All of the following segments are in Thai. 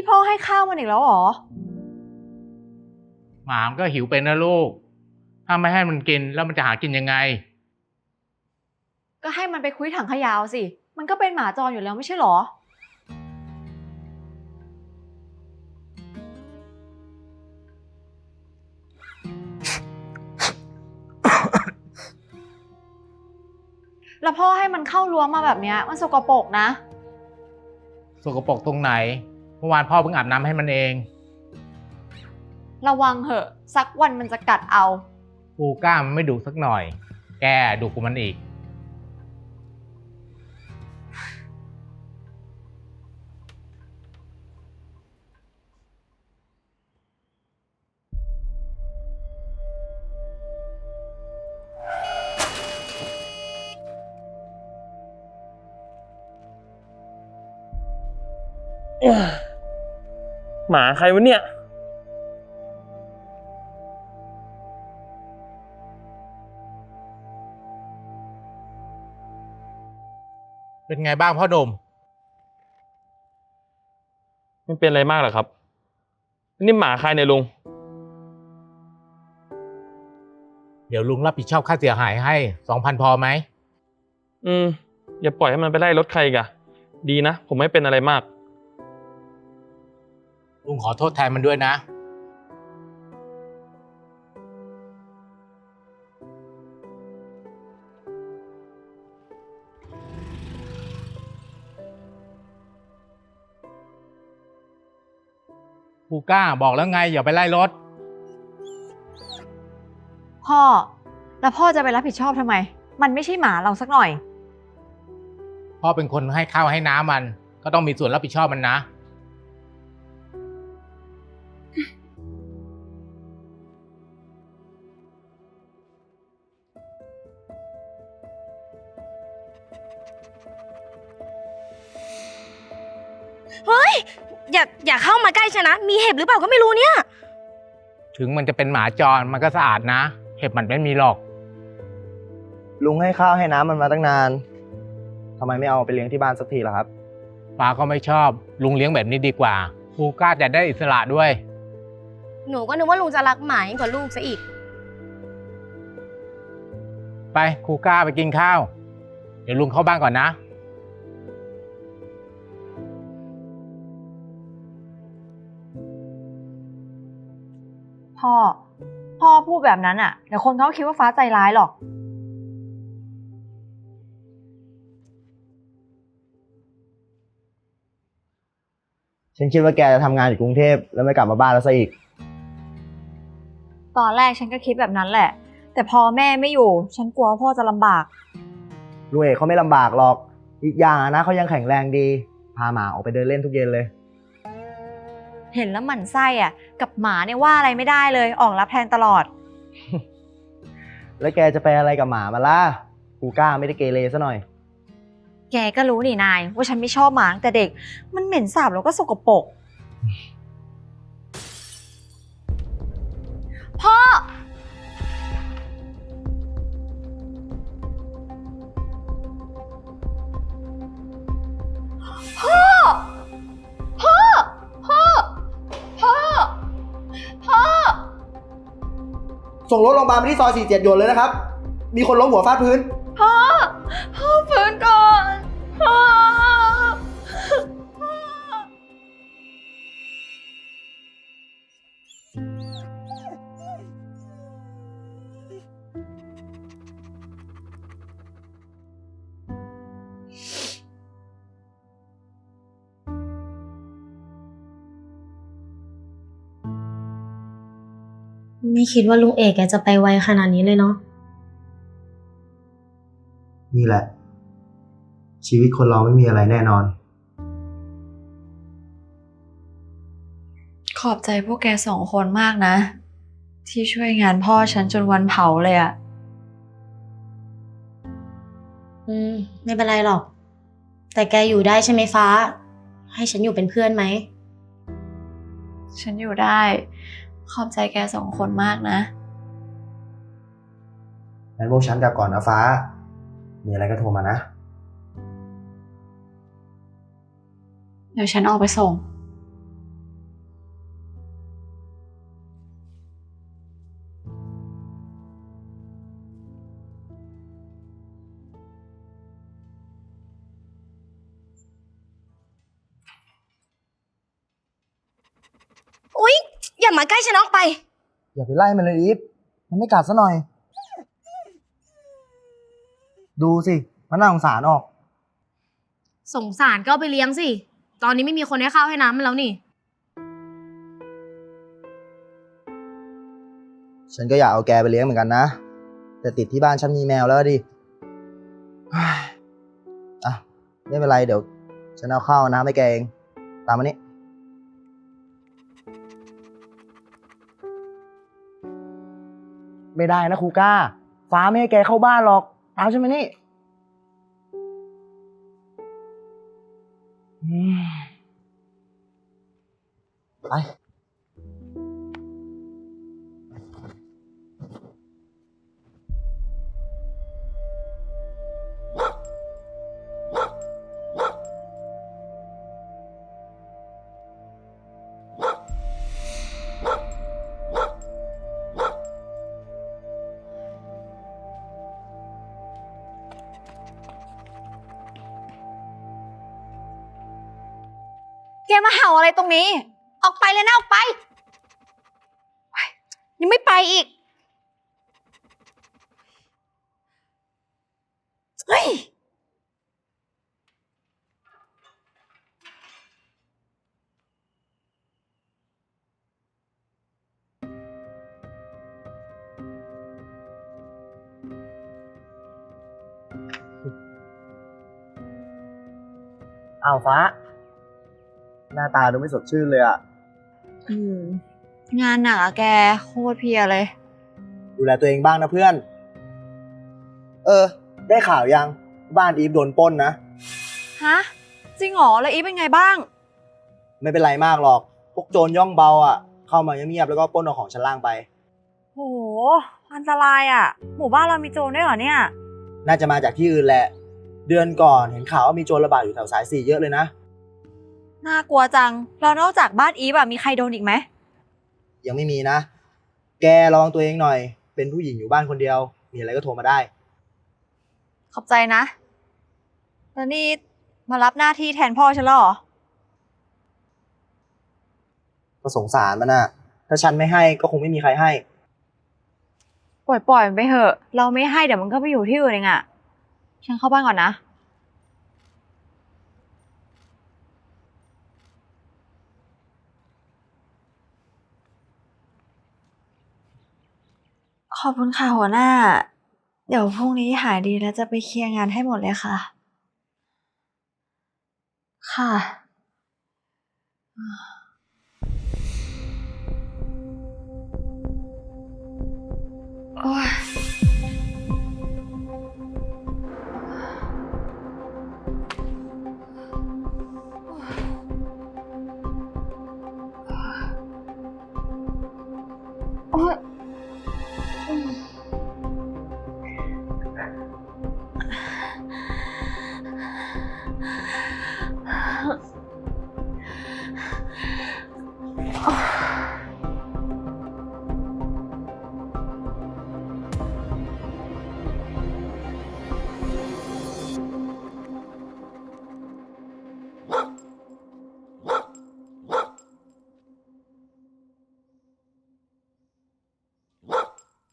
นี่พ่อให้ข้าวมันอีกแล้วเหรอ หมามันก็หิวเป็นนะลูก ถ้าไม่ให้มันกินแล้วมันจะหากินยังไง ก็ให้มันไปคุยถังขยะเอาสิ มันก็เป็นหมาจรอยู่แล้วไม่ใช่เหรอ แล้วพ่อให้มันเข้ารั้วมาแบบเนี้ยมันสกปรกนะ สกปรกตรงไหน เมื่อวานพ่อเพิ่งอาบน้ำให้มันเอง ระวังเหอะสักวันมันจะกัดเอา กูกล้ามันไม่ดุสักหน่อย แกดุกูมันอีก หมาใครวะเนี่ย เป็นไงบ้างพ่อหนุ่มไม่เป็นอะไรมากหรอกครับ นี่หมาใครเนี่ยลุง เดี๋ยวลุงรับผิดชอบค่าเสียหายให้สองพันพอไหม อืม อย่าปล่อยให้มันไปไล่รถใครอีกอะดีนะ ผมไม่เป็นอะไรมาก ลุงขอโทษแทนมันด้วยนะ กูกล้าบอกแล้วไงอย่าไปไล่รถ พ่อ แล้วพ่อจะไปรับผิดชอบทำไม มันไม่ใช่หมาเราสักหน่อย พ่อเป็นคนให้ข้าวให้น้ำมัน ก็ต้องมีส่วนรับผิดชอบมันนะ อย่าอย่าเข้ามาใกล้ฉันนะ มีเห็บหรือเปล่าก็ไม่รู้เนี่ย ถึงมันจะเป็นหมาจรมันก็สะอาดนะ เห็บมันไม่มีหรอก ลุงให้ข้าวให้น้ำมันมาตั้งนานทำไมไม่เอาไปเลี้ยงที่บ้านสักทีล่ะครับ ป้าก็ไม่ชอบ ลุงเลี้ยงแบบนี้ดีกว่ากูกล้าจะได้อิสระด้วย หนูก็นึกว่าลุงจะรักหมายิ่งกว่าลูกซะอีก ไปครูกล้าไปกินข้าว เดี๋ยวลุงเข้าบ้านก่อนนะ พ่อ พ่อพูดแบบนั้นอะเดี๋ยวคนเขาคิดว่าฟ้าใจร้ายหรอก ฉันคิดว่าแกจะทำงานอยู่กรุงเทพแล้วไม่กลับมาบ้านแล้วซะอีก ตอนแรกฉันก็คิดแบบนั้นแหละ แต่พอแม่ไม่อยู่ ฉันกลัวว่าพ่อจะลำบาก ลุงเอกเขาไม่ลำบากหรอก อีกอย่างอะนะเขายังแข็งแรงดี พาหมาออกไปเดินเล่นทุกเย็นเลย เห็นแล้วหมั่นไส้อะ กับหมาเนี่ยว่าอะไรไม่ได้เลย ออกรับแทนตลอด แล้วแกจะไปอะไรกับหมามาล่ะกูกล้าไม่ได้เกเรซะหน่อย แกก็รู้นี่นาย ว่าฉันไม่ชอบหมาตั้งแต่เด็ก มันเหม็นสาบแล้วก็สกปรกพ่อ ส่งรถโรงพยาบาลไปที่ซอย47โยนเลยนะครับ มีคนล้มหัวฟาดพื้น ไม่คิดว่าลุงเอกแกจะไปไวขนาดนี้เลยเนาะ นี่แหละ ชีวิตคนเราไม่มีอะไรแน่นอน ขอบใจพวกแกสองคนมากนะ ที่ช่วยงานพ่อฉันจนวันเผาเลยอะอืม ไม่เป็นไรหรอก แต่แกอยู่ได้ใช่ไหมฟ้า ให้ฉันอยู่เป็นเพื่อนไหม ฉันอยู่ได้ ขอบใจแกสองคนมากนะ งั้นพวกฉันกลับก่อนนะฟ้า มีอะไรก็โทรมานะ เดี๋ยวฉันออกไปส่ง อย่ามาใกล้ฉันออกไป อย่าไปไล่มันเลยอีฟมันไม่กัดซะหน่อย ดูสิ มันน่าสงสารออก สงสารก็เอาไปเลี้ยงสิ ตอนนี้ไม่มีคนให้ข้าวให้น้ำมันแล้วนี่ ฉันก็อยากเอาแกไปเลี้ยงเหมือนกันนะ แต่ติดที่บ้านฉันมีแมวแล้วดิเฮ้ยอะ ไม่เป็นไรเดี๋ยว ฉันเอาข้าวเอาน้ำให้แกเอง ตามมานี่ ไม่ได้นะครูก้า ฟ้าไม่ให้แกเข้าบ้านหรอกตาใช่ไหมนี่ไป มาเห่าอะไรตรงนี้ ออกไปเลยนะออกไปยยังไม่ไปอีก เฮ้ย อ้าวฟ้า หน้าตาดูไม่สดชื่นเลยอะอืม งานหนักอะแกโคตรเพลียเลย ดูแลตัวเองบ้างนะเพื่อน เออ ได้ข่าวยัง บ้านอีฟโดนปล้นนะ ฮะ จริงเหรอ แล้วอีฟเป็นไงบ้าง ไม่เป็นไรมากหรอก พวกโจรย่องเบาอะเข้ามาเงียบๆแล้วก็ปล้นเอาของชั้นล่างไป โห อันตรายอะหมู่บ้านเรามีโจรด้วยเหรอเนี่ย น่าจะมาจากที่อื่นแหละ เดือนก่อนเห็นข่าวว่ามีโจรระบาดอยู่แถวสายสี่เยอะเลยนะ น่ากลัวจัง แล้วนอกจากบ้านอีฟอะมีใครโดนอีกไหม ยังไม่มีนะ แกระวังตัวเองหน่อย เป็นผู้หญิงอยู่บ้านคนเดียว มีอะไรก็โทรมาได้ ขอบใจนะแล้วนี่มารับหน้าที่แทนพ่อฉันแล้วเหรอ ก็สงสารมันอะถ้าฉันไม่ให้ก็คงไม่มีใครให้ ปล่อยปล่อยมันไปเถอะ เราไม่ให้เดี๋ยวมันก็ไปอยู่ที่อื่นเองอะฉันเข้าบ้านก่อนนะ ขอบคุณค่ะหัวหน้า เดี๋ยวพรุ่งนี้หายดีแล้วจะไปเคลียร์งานให้หมดเลยค่ะ ค่ะ โอ้ยโอ้ย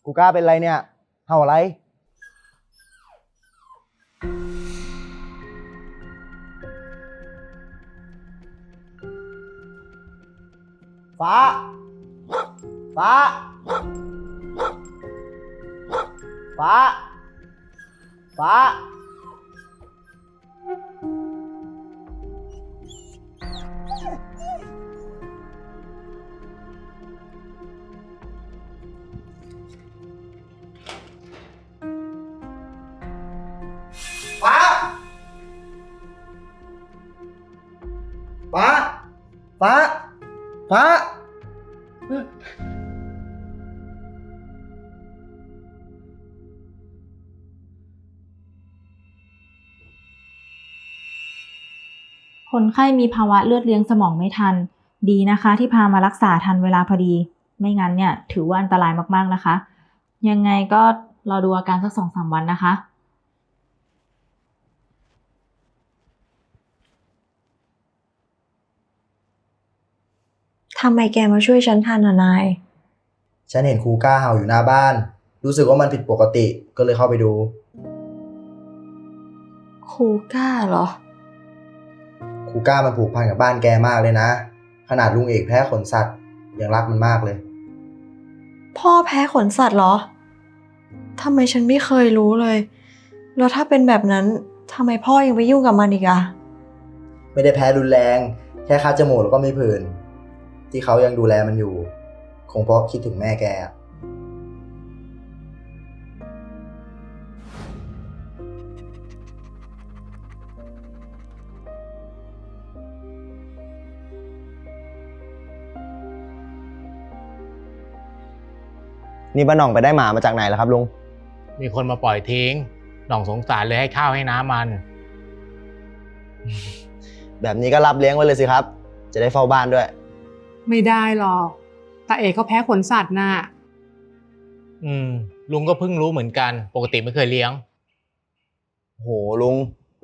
กูกล้าเป็นไรเนี่ยเห่าอะไร ฟ้า ฟ้า ฟ้า ฟ้า คนไข้มีภาวะเลือดเลี้ยงสมองไม่ทัน ดีนะคะ ที่พามารักษาทันเวลาพอดี ไม่งั้นเนี่ยถือว่าอันตรายมากๆนะคะ ยังไงก็รอดูอาการสักสองสามวันนะคะ ทำไมแกมาช่วยฉันทันอะนาย ฉันเห็นครูก้าเห่าอยู่หน้าบ้าน รู้สึกว่ามันผิดปกติก็เลยเข้าไปดู ครูก้าเหรอ ครูก้ามันผูกพันกับบ้านแกมากเลยนะ ขนาดลุงเอกแพ้ขนสัตว์ยังรักมันมากเลย พ่อแพ้ขนสัตว์เหรอทำไมฉันไม่เคยรู้เลย แล้วถ้าเป็นแบบนั้นทำไมพ่อยังไปยุ่งกับมันอีกอะไม่ได้แพ้รุนแรง แค่คัดจมูกแล้วก็มีผื่นที่เขายังดูแลมันอยู่ คงเพราะคิดถึงแม่แกอะ นี่ป้าหน่องไปได้หมามาจากไหนแล้วครับลุง มีคนมาปล่อยทิ้ง หน่องสงสารเลยให้ข้าวให้น้ำมัน แบบนี้ก็รับเลี้ยงไว้เลยสิครับ จะได้เฝ้าบ้านด้วย ไม่ได้หรอกตาเอกเขาแพ้ขนสัตว์น่ะ อืม ลุงก็เพิ่งรู้เหมือนกัน ปกติไม่เคยเลี้ยง โหลุง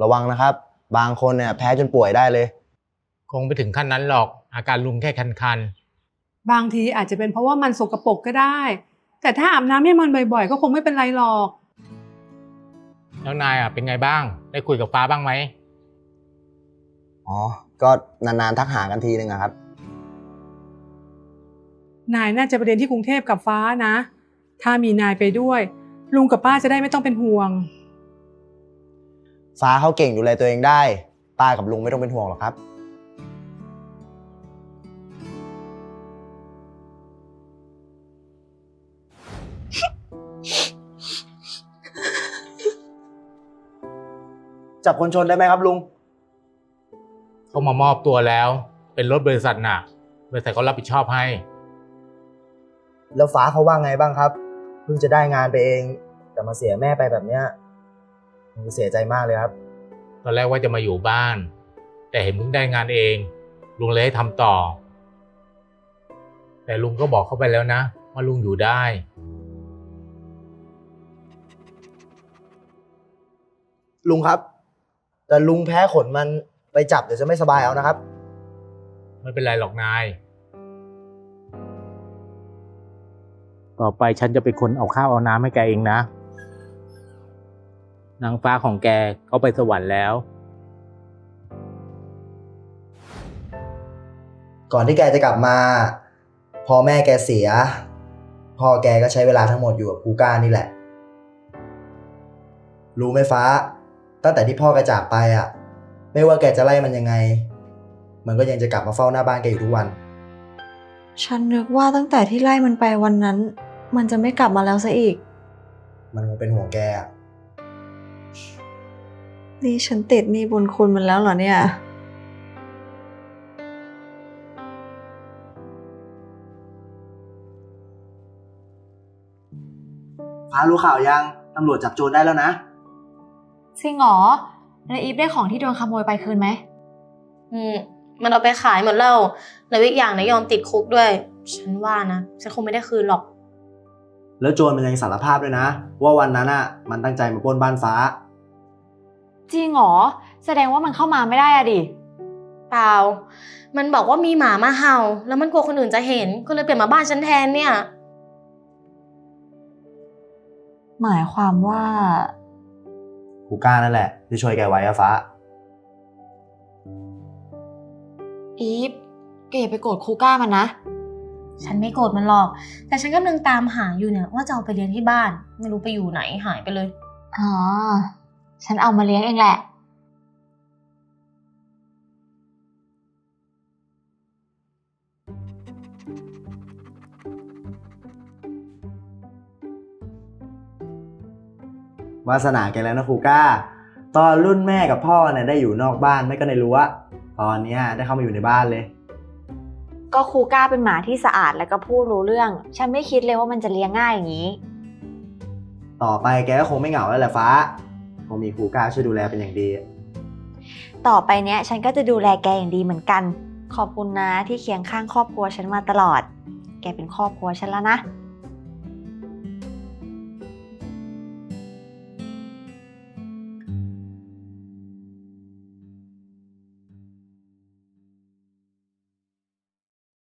ระวังนะครับ บางคนเนี่ยแพ้จนป่วยได้เลย คงไปถึงขั้นนั้นหรอก อาการลุงแค่คันบางทีอาจจะเป็นเพราะว่ามันสกปรกก็ได้ แต่ถ้าอาบน้ำให้มันบ่อยๆ ก็คงไม่เป็นไรหรอกๆแล้วนายอะเป็นไงบ้าง ได้คุยกับฟ้าบ้างไหม อ๋อ ก็นานๆทักหากันทีนึงอะครับ นายน่าจะไปเรียนที่กรุงเทพกับฟ้านะ ถ้ามีนายไปด้วย ลุงกับป้าจะได้ไม่ต้องเป็นห่วง ฟ้าเขาเก่งดูแลตัวเองได้ ป้ากับลุงไม่ต้องเป็นห่วงหรอกครับ จับคนชนได้ไหมครับลุง เขามามอบตัวแล้ว เป็นรถบริษัทน่ะ บริษัทเขารับผิดชอบให้ แล้วฟ้าเขาว่าไงบ้างครับเพิ่งจะได้งานไปเอง แต่มาเสียแม่ไปแบบเนี้ยผมเสียใจมากเลยครับ ตอนแรกว่าจะมาอยู่บ้าน แต่เห็นเพิ่งได้งานเอง ลุงเลยให้ทำต่อ แต่ลุงก็บอกเขาไปแล้วนะ ว่าลุงอยู่ได้ ลุงครับ แต่ลุงแพ้ขนมันไปจับเดี๋ยวจะไม่สบายเอานะครับ ไม่เป็นไรหรอกนาย ต่อไปฉันจะเป็นคนเอาข้าวเอาน้ำให้แกเองนะ นางฟ้าของแกเขาไปสวรรค์แล้ว ก่อนที่แกจะกลับมาพอแม่แกเสีย พ่อแกก็ใช้เวลาทั้งหมดอยู่กับกูก้านี่แหละ รู้ไหมฟ้า ตั้งแต่ที่พ่อแกจากไปอะ ไม่ว่าแกจะไล่มันยังไง มันก็ยังจะกลับมาเฝ้าหน้าบ้านแกอยู่ทุกวัน ฉันนึกว่าตั้งแต่ที่ไล่มันไปวันนั้น มันจะไม่กลับมาแล้วซะอีก มันคงเป็นห่วงแกอะนี่ฉันติดหนี่บุญคุณมันแล้วเหรอเนี่ย ฟ้ารู้ข่าวยัง ตำรวจจับโจรได้แล้วนะ จริงเหรอแล้วอีฟได้ของที่โดนขโมยไปคืนไหม อืมมันเอาไปขายหมดแล้วแล้วอีกอย่างนะยอมติดคุกด้วย ฉันว่านะฉันคงไม่ได้คืนหรอก แล้วโจรมันยังสารภาพด้วยนะ ว่าวันนั้นอะมันตั้งใจมาปล้นบ้านฟ้า จริงเหรอแสดงว่ามันเข้ามาไม่ได้อะดิ เปล่า มันบอกว่ามีหมามาเห่า แล้วมันกลัวคนอื่นจะเห็น ก็เลยเปลี่ยนมาบ้านฉันแทนเนี่ย หมายความว่า กูก้านั่นแหละ ที่ช่วยแกไว้อะฟ้า อีฟแกอย่าไปโกรธครูก้ามันนะ ฉันไม่โกรธมันหรอก แต่ฉันกำลังตามหาอยู่เนี่ยว่าจะเอาไปเลี้ยงที่บ้าน ไม่รู้ไปอยู่ไหนหายไปเลย อ๋อ ฉันเอามาเลี้ยงเองแหละ วาสนาแกแล้วนะครูก้า ตอนรุ่นแม่กับพ่อเนี่ยได้อยู่นอกบ้านไม่ก็ในรั้วตอนเนี้ยได้เข้ามาอยู่ในบ้านเลย ก็ครูก้าเป็นหมาที่สะอาดแล้วก็พูดรู้เรื่อง ฉันไม่คิดเลยว่ามันจะเลี้ยงง่ายอย่างนี้ ต่อไปแกก็คงไม่เหงาแล้วแหละฟ้า คงมีครูก้าช่วยดูแลเป็นอย่างดี ต่อไปเนี้ยฉันก็จะดูแลแกอย่างดีเหมือนกัน ขอบคุณนะที่เคียงข้างครอบครัวฉันมาตลอด แกเป็นครอบครัวฉันแล้วนะ